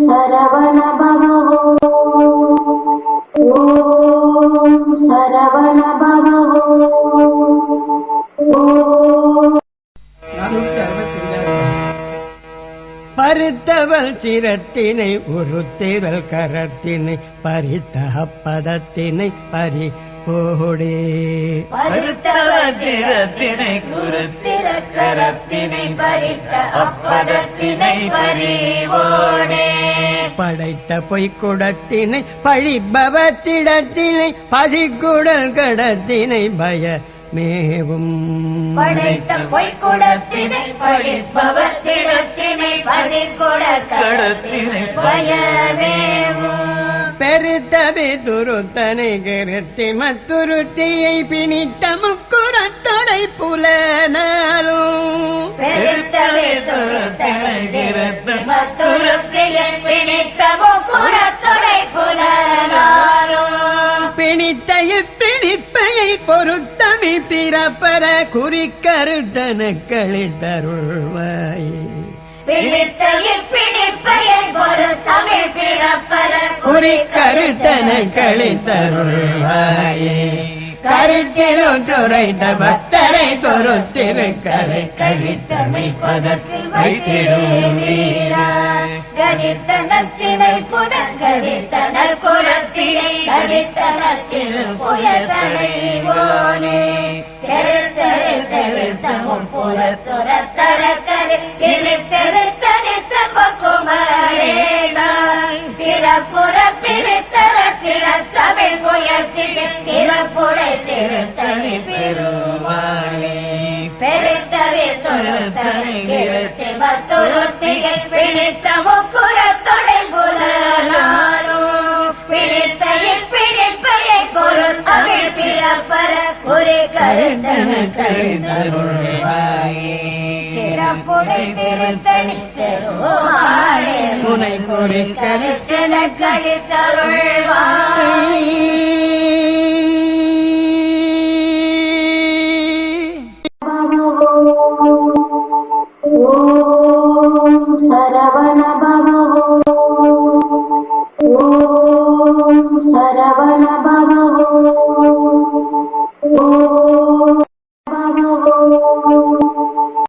சரவண பவோ ஓம் சரவண பவோ ஓம் நானூத்தி அறுபத்தி பருத்தவள் சிரத்தினை உருத்திரல் கரத்தினை பறித்த பதத்தினை பறி போடே பருத்தவச்சிரத்தினை குருத்திர கரத்தினை பறித்த அப்பதத்தினை பறிவோடே படைத்த பொய்க்குடத்தினை பழிபவத்திடத்தினை பதிக்குடல் கடத்தினை பய மேவும். படைத்த பொய்க்குடத்தினை படிப்பவத்திடத்தினை பதிக்குட கடத்தினை பயமேவும் பெருத்தவி துருத்தனை கிருத்தி மத்துருத்தியை பொருத்தமி பிறப்பர குறிக்கருத்தன கழித்தருள்வாயே குறிக்கருத்தன கழித்தருள்வாயே கருத்திலும் துறைந்த பக்தரை தொருத்திரு கரை கழித்தமை பதத்தில் வைத்திடும் வீரா கணித்தனத்தினை புதங்கரித்தனர் குரத்தினை கணித்தனத்தில் போனே செருத்தரு தெருத்தமும் புறத்துறத்தர கரு சிறப்புற பிரித்தர திறத்தமிழ் புயத்தில் சிறப்புடை திருத்தணி பெருமாளே பெருத்தவே தொருத்தனை கிருத்தி மத்துருத்திகை பிடித்த கருந்தன கழிந்தருள்வாயே சிறப்புடை திருத்தணி பெருமாளே துணை பொறி கருத்தன கழித்தருள்வாயே